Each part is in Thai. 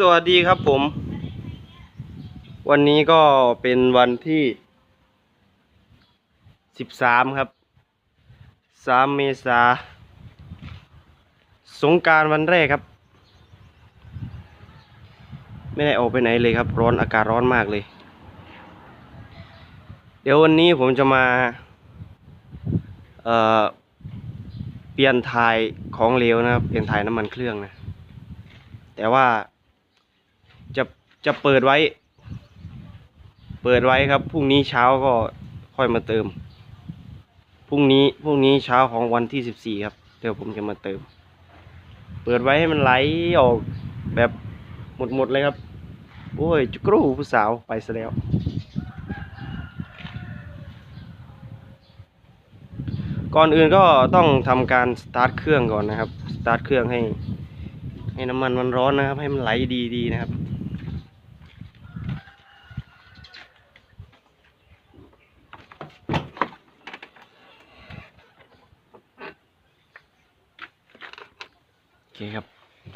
สวัสดีครับผม วันนี้ก็เป็นวันที่สิบสามครับสามเมษาสงการวันแรกครับ ไม่ได้ออกไปไหนเลยครับ ร้อนอากาศร้อนมากเลย เดี๋ยววันนี้ผมจะมา เอ่อ เปลี่ยนถ่ายของเหลวนะครับ เปลี่ยนถ่ายน้ำมันเครื่องนะ แต่ว่า จะเปิดไว้ เปิดไว้ครับพรุ่งนี้เช้าก็ค่อยมาเติมพรุ่งนี้พรุ่งนี้เช้าของวันที่สิบสี่ครับเดี๋ยวผมจะมาเติม เปิดไว้ให้มันไหลออกแบบหมดหมดเลยครับ โอ้ยจุกรูผู้สาวไปซะแล้ว ก่อนอื่นก็ต้องทำการสตาร์ทเครื่องก่อนนะครับ สตาร์ทเครื่องให้ ให้น้ำมันมันร้อนนะครับ ให้มันไหลดีๆนะครับ เคครับ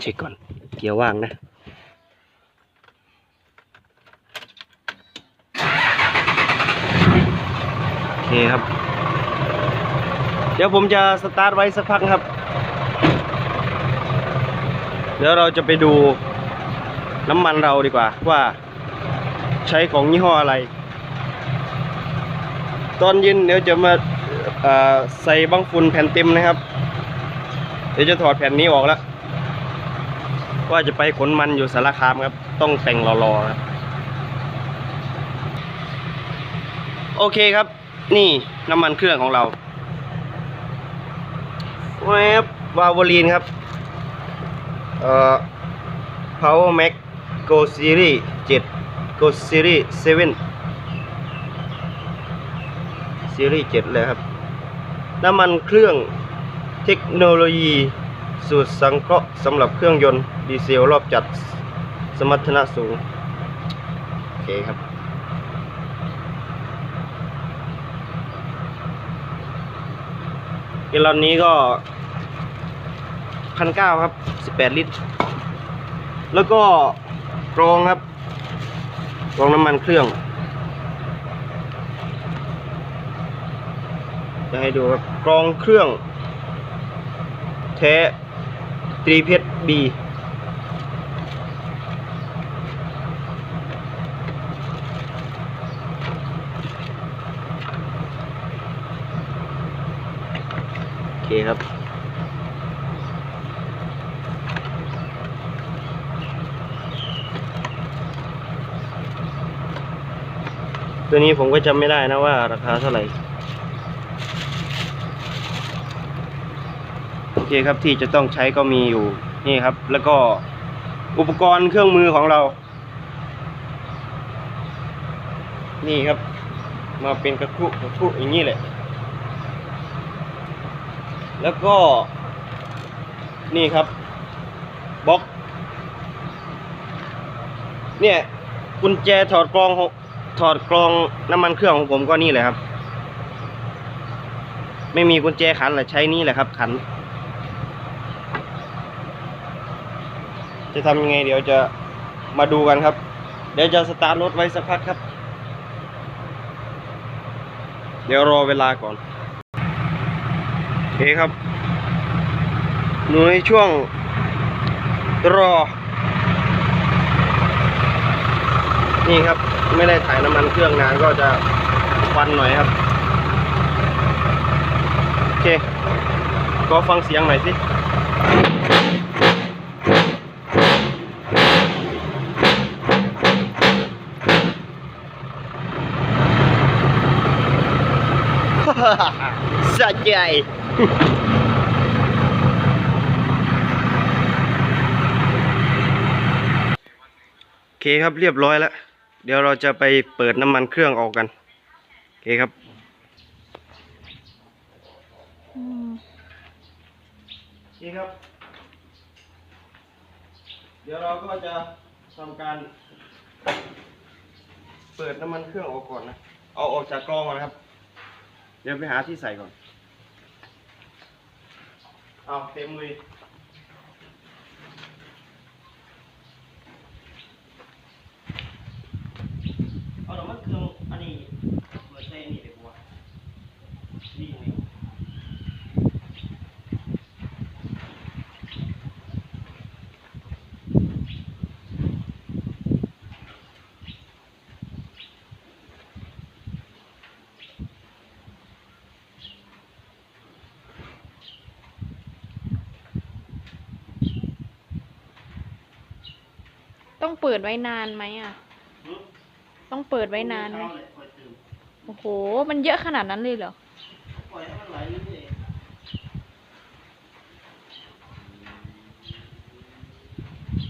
เช็คก่อนเกียร์ว่างนะโอเคครับ เดี๋ยวผมจะสตาร์ทไว้สักพักครับ เดี๋ยวเราจะไปดูน้ำมันเราดีกว่า ว่าใช้ของยี่ห้ออะไร ตอนเย็นเดี๋ยวจะมาใส่บังฝุ่นแผ่นเต็มนะครับ ดี๋ยวจะถอดแผ่นนี้ออกแล้ว ว่าจะไปขนมันอยู่สารคามครับ ต้องแต่งรอๆครับโอเคครับ นี่น้ำมันเครื่องของเราแวบวาโวลีนครับ เอ่อ Power Max Go Series 7 Go Series 7 Series 7 เลยครับ น้ำมันเครื่อง เทคโนโลยี สูตรสังเคราะห์สำหรับเครื่องยนต์ดีเซลรอบจัดสมรรถนะสูง โอเคครับ เกลลอนนี้ก็พันเก้าครับสิบแปดลิตร แล้วก็กรองครับกรองน้ำมันเครื่อง จะให้ดูครับกรองเครื่อง แท้ตรีเพชรบีโอเคครับตัวนี้ผมก็จำไม่ได้นะว่าราคาเท่าไหร่ โอ เคครับที่จะต้องใช้ก็มีอยู่นี่ครับ แล้วก็อุปกรณ์เครื่องมือของเรา นี่ครับ มาเป็นกระคุกระคุอย่างนี้แหละแล้วก็ นี่ครับบล็อก เนี่ยกุญแจถอดกรองถอดกรองน้ำมันเครื่องของผมก็นี่แหละครับ ไม่มีกุญแจขันแหละใช้นี่แหละครับขัน จะทำยังไงเดี๋ยวจะมาดูกันครับ เดี๋ยวจะสตาร์ทรถไว้สักพักครับ เดี๋ยวรอเวลาก่อนโอเคครับหนูในช่วงรอ นี่ครับไม่ได้ถ่ายน้ำมันเครื่องนานก็จะควันหน่อยครับ โอเค ก็ฟังเสียงหน่อยสิ สะใจโอเคครับเรียบร้อยแล้ว เดี๋ยวเราจะไปเปิดน้ำมันเครื่องออกกัน โอเคครับนี่ครับ เดี๋ยวเราก็จะทำการ เปิดน้ำมันเครื่องออกก่อนนะ เอาออกจากกรองก่อนนะครับ เดี๋ยวไปหาที่ใส่ก่อน เอาเต็มเลยเอาดอวมันคืออันนี้เบอร์เซนนี่เลยบัวนี่นี่ ปิดไว้นานไหมอะ ต้องเปิดไว้นานไหมเช้เลยค่อยเติมโอ้โห มันเยอะขนาดนั้นเลยเหรอปล่อยให้มันไหลเรื่อย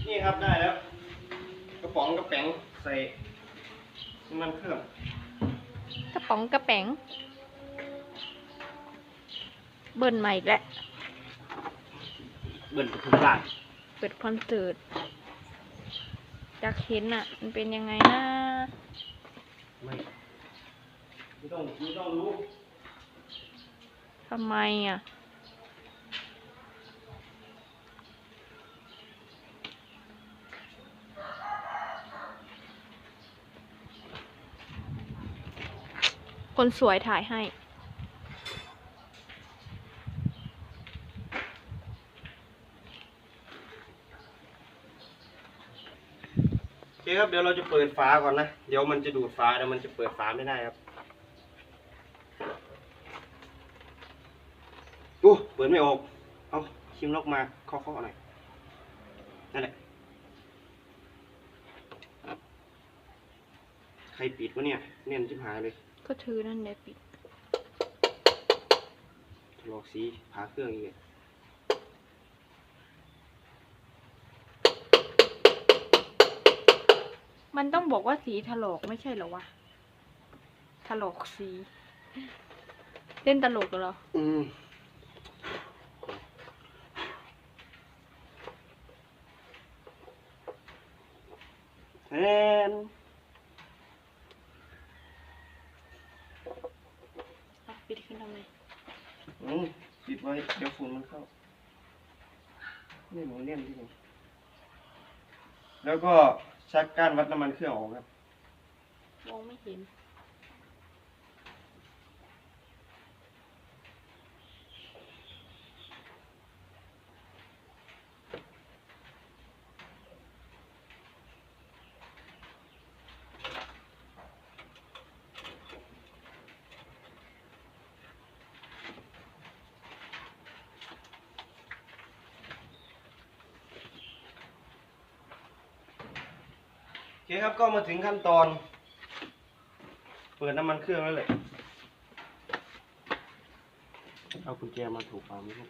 ๆนี่ครับได้แล้ว กระป๋องกระแป๋งใส่น้ำมันเครื่อง กระป๋องกระแป๋ง เบิ้ลมาอีกแล้ว เบิ่นกระทุ้งลาดเปิดคอนเสิร์ต อยากเห็นอะ มันเป็นยังไงนะไม่ไม่ต้องไม่ต้องรู้ทำไมอะ คนสวยถ่ายให้ เคครับเดี๋ยวเราจะเปิดฝาก่อนนะ เดี๋ยวมันจะดูดฝาเดี๋ยวมันจะเปิดฝาไม่ได้ครับโอ้เปิดไม่ออก เอาคิมล็อกมาเคาะๆหน่อย นั่นแหละ ใครปิดวะเนี่ย เนียนชิบหายเลยก็ถือนั่นแหละปิดถลอกสีผาเครื่องอีก มันต้องบอกว่าสีถลอกไม่ใช่เหรอวะ ถลอกสี เล่นตลกเหรอ อืมแอนอะปิดขึ้นทำไมอืมปิดไว้ เดี๋ยวฝุ่นมันเข้า นี่หนูเล่นที่นี่แล้วก็ ชักก้านวัดน้ำมันเครื่องออกครับ มองไม่เห็น เคครับก็มาถึงขั้นตอน เปิดน้ำมันเครื่องแล้วเลยเอากุญแจมาถูกฝาไม่รู้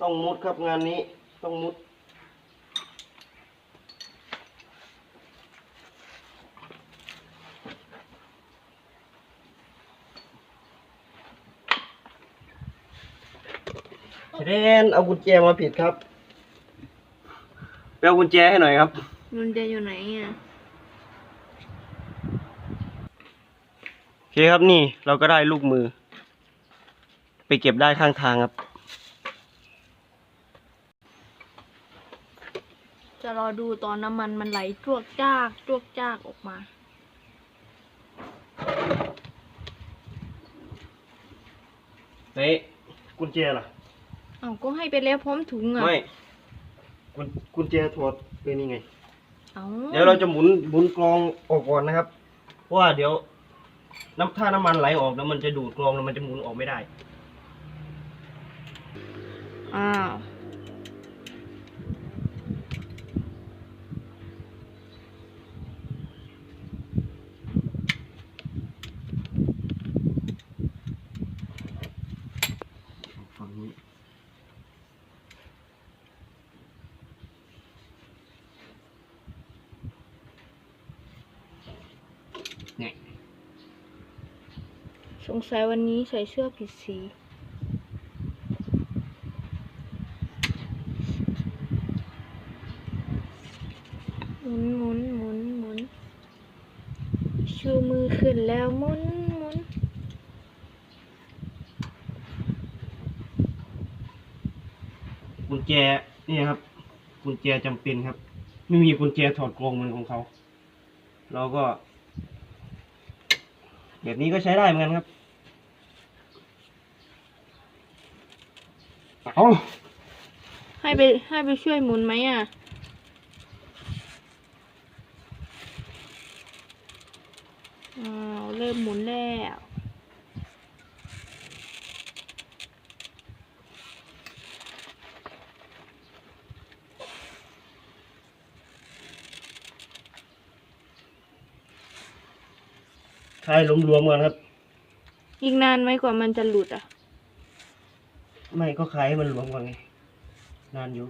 ต้องมุดครับงานนี้ต้องมุด เรนเอากุญแจมาผิดครับไปเอากุญแจให้หน่อยครับ มันจะอยู่ไหนอะโอเคครับนี่เราก็ได้ลูกมือ ไปเก็บได้ข้างทางครับ จะรอดูตอนน้ำมันมันไหลจวกจ้ากจวกจ้ากออกมาไหนกุญแจล่ะเอาก็ให้ไปแล้วพร้อมถุงอะไม่กุญกุญแจถอดเป็นยังไง เอาเดี๋ยวเราจะหมุนหมุนกรองออกก่อนนะครับ เพราะว่าเดี๋ยว น้ำถ้าน้ำมันไหลออกแล้วมันจะดูดกรองแล้วมันจะหมุนออกไม่ได้ อ้าว เนี่ยสงสัยวันนี้ใส่เสื้อผิดสี หมุนหมุนหมุนหมุนชูมือขึ้นแล้วหมุนหมุนกุญแจนี่ครับ กุญแจจำเป็นครับ ไม่มีกุญแจถอดกรงเหมือนของเขา เราก็ แบบนี้ก็ใช้ได้เหมือนกันครับเอาให้ไปให้ไปช่วยหมุนไหมอะ อ้าว เริ่มหมุนแล้ว คลายหลวมๆก่อนครับ อีกนานไหมกว่ามันจะหลุดอะ ไม่ก็คลายให้มันหลวมก่อนไงนานอยู่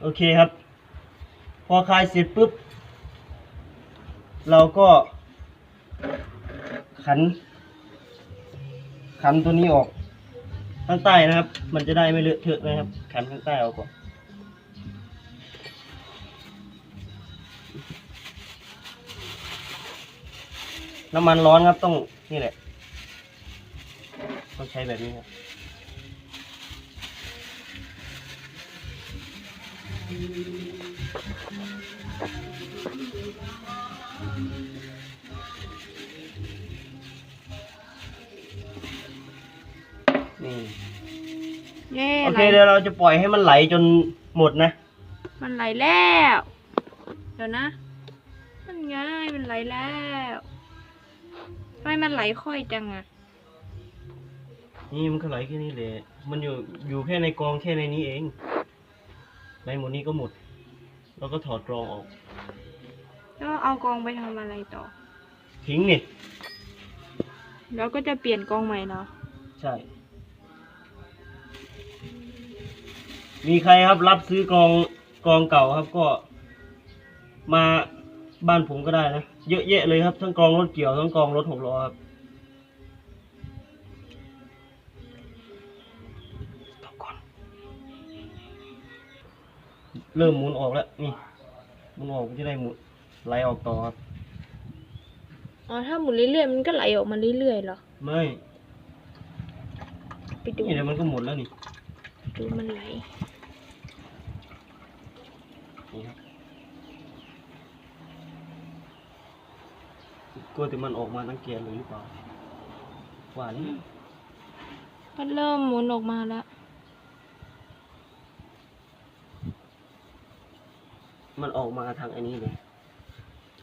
โอเคครับ พอคลายเสร็จปุ๊บ เราก็ ขัน ขันตัวนี้ออก ข้างใต้นะครับ มันจะได้ไม่เลอะเทอะนะครับ ขันข้างใต้ออกก่อน น้ำมันร้อนครับต้องนี่แหละ ต้องใช้แบบนี้ครับนี่เย้โอไหเคลเดี๋ยวเราจะปล่อยให้มันไหลจนหมดนะ มันไหลแล้ว เดี๋ยวนะ มันไงมันไหลแล้ว ทำไมมันไหลค่อยจังอะนี่มันก็ไหลแค่นี้แหละ มันอยู่อยู่แค่ในกองแค่ในนี้เองไหลหมดนี้ก็หมด แล้วก็ถอดกรองออก แล้วเอากองไปทำอะไรต่อ ทิ้งนี่ แล้วก็จะเปลี่ยนกองใหม่เนาะใช่ มีใครครับรับซื้อกองกองเก่าครับก็ มาบ้านผมก็ได้นะ เยอะแยะเลยครับ ทั้งกองรถเกี่ยวทั้งกองรถหกล้อครับตบก่อนเริ่มหมุนออกแล้วนี่หมุนออกมันจะได้หมุนไหลออกต่อครับอ๋อถ้าหมุนเรื่อยๆมันก็ไหลออกมาเรื่อยๆเหรอไม่ไปดูนี่เดี๋ยวมันก็หมดแล้วนี่ดูมันไหลนี่ครับ กลัวแต่มันออกมาทั้งแกนเลยหรือเปล่าว่านี่มันเริ่มหมุนออกมาแล้ว มันออกมาทางอันนี้เลย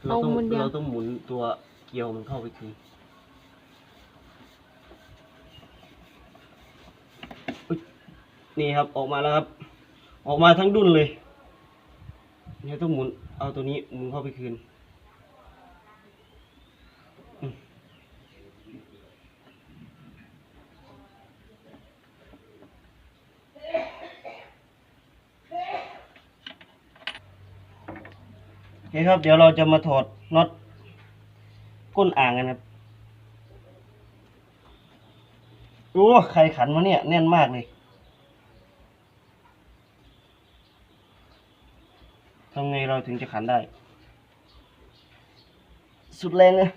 เราต้องเอาหมุนยัง เราต้องหมุนตัวเกลียวมันเข้าไปคืนอุ๊ยนี่ครับออกมาแล้วครับ ออกมาทั้งดุนเลยเนี่ยต้องหมุนเอาตัวนี้หมุนเข้าไปคืน เคครับ เดี๋ยวเราจะมาถอดน็อตก้นอ่างกันครับโอ้ใครขันมาเนี่ย แน่นมากเลยทำไงเราถึงจะขันได้ สุดแรงเลย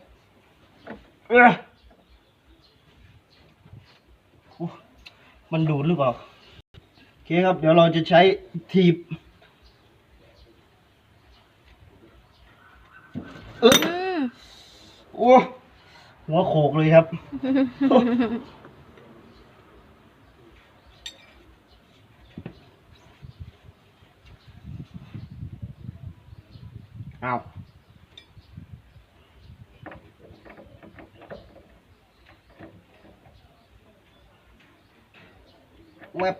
มันดูดหรือเปล่าโอเคครับ เดี๋ยวเราจะใช้ทีบ เอออืมโอ้หัวโขกเลยครับ เอาเว็บ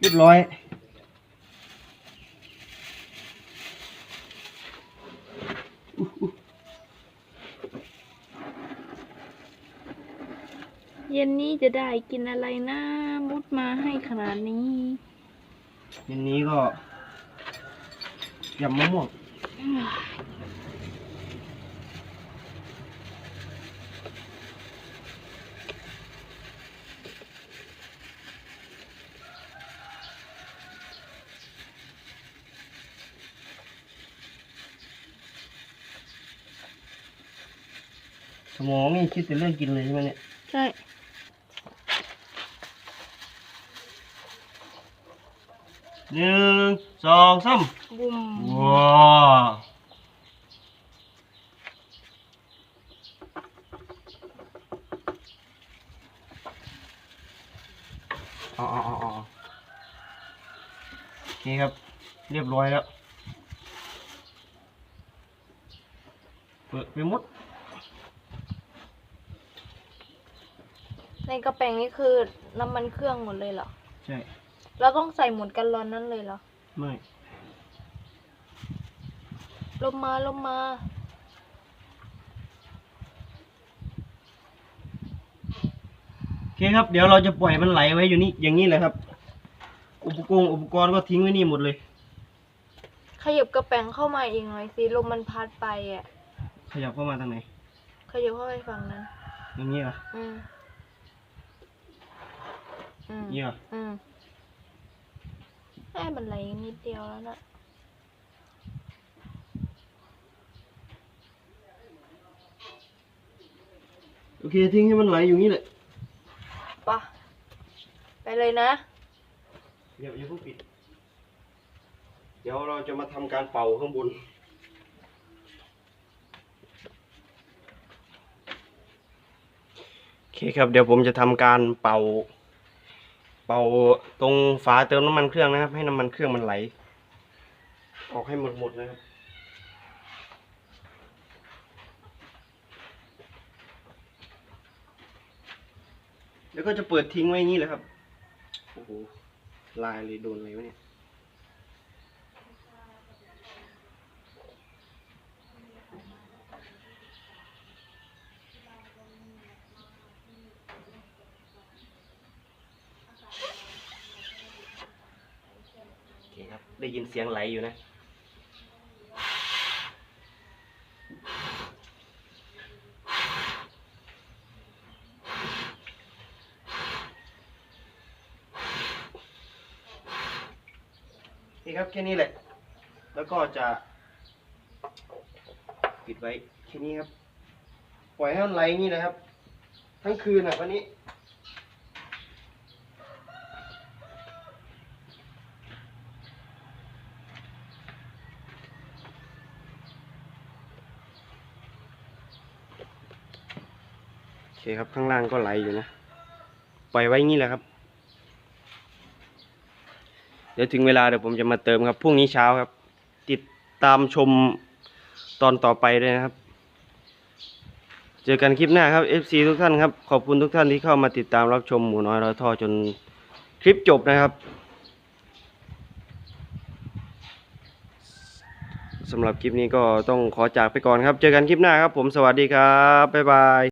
เรียบร้อย เย็นนี้ จะได้กินอะไรนะมุดมาให้ขนาดนี้ทีนี้ก็ยำมะม่วงสมองนี่คิดแต่เรื่องกินเลยใช่ไหมเนี่ย ใช่ หนึ่งสองสามบุมว้าวอ๋ออ๋ออ๋ออ๋อโอเคครับ เรียบร้อยแล้ว เปิดไปหมดในกระแปงนี่คือน้ำมันเครื่องหมดเลยเหรอ ใช่ เราต้องใส่หมุนกันร้อนนั่นเลยเหรอ ไม่ ลมมาลมมา โอเคครับ เดี๋ยวเราจะปล่อยมันไหลไว้อยู่นี่ อย่างนี้แหละครับ อุปกรณ์อุปกรณ์ก็ทิ้งไว้นี่หมดเลย ขยับกระแป้งเข้ามาอีกหน่อยสิลมมันพัดไปอะ ขยับเข้ามาทางไหน ขยับเข้าไปฝั่งนั้น อย่างนี้เหรออืมอืมนี้เหรออืม ให้มันไหลนิดเดียวแล้วนะโอเคทิ้งให้มันไหลอยู่นี่แหละปะไปเลยนะ เดี๋ยวอย่าเพิ่งปิด เดี๋ยวเราจะมาทำการเป่าข้างบน โอเคครับ เดี๋ยวผมจะทำการเป่า เป่าตรงฝาเติมน้ำมันเครื่องนะครับ ให้น้ำมันเครื่องมันไหล ออกให้หมดหมดนะครับแล้วก็จะเปิดทิ้งไว้อย่างนี้เลยครับ โอ้โห ลายเลยโดนอะไรวะเนี่ย เคครับ ได้ยินเสียงไหลอยู่นะ นี่ครับแค่นี้แหละ แล้วก็จะ ปิดไว้แค่นี้ครับ ปล่อยให้มันไหลอย่างนี้นะครับ ทั้งคืนอะวันนี้ คครับ ข้างล่างก็ไหลอยู่นะ ปล่อยไว้งนี้แหละครับ เดี๋ยวถึงเวลาเดี๋ยวผมจะมาเติมครับพรุ่งนี้เช้าครับ ติดตามชมตอนต่อไปด้วยนะครับ เจอกันคลิปหน้าครับ FC ทุกท่านครับ ขอบคุณทุกท่านที่เข้ามาติดตามรับชมหมูน้อยร้อยท่อจนคลิปจบนะครับสำหรับคลิปนี้ก็ต้องขอจากไปก่อนครับ เจอกันคลิปหน้าครับผม สวัสดีครับ บ๊ายบาย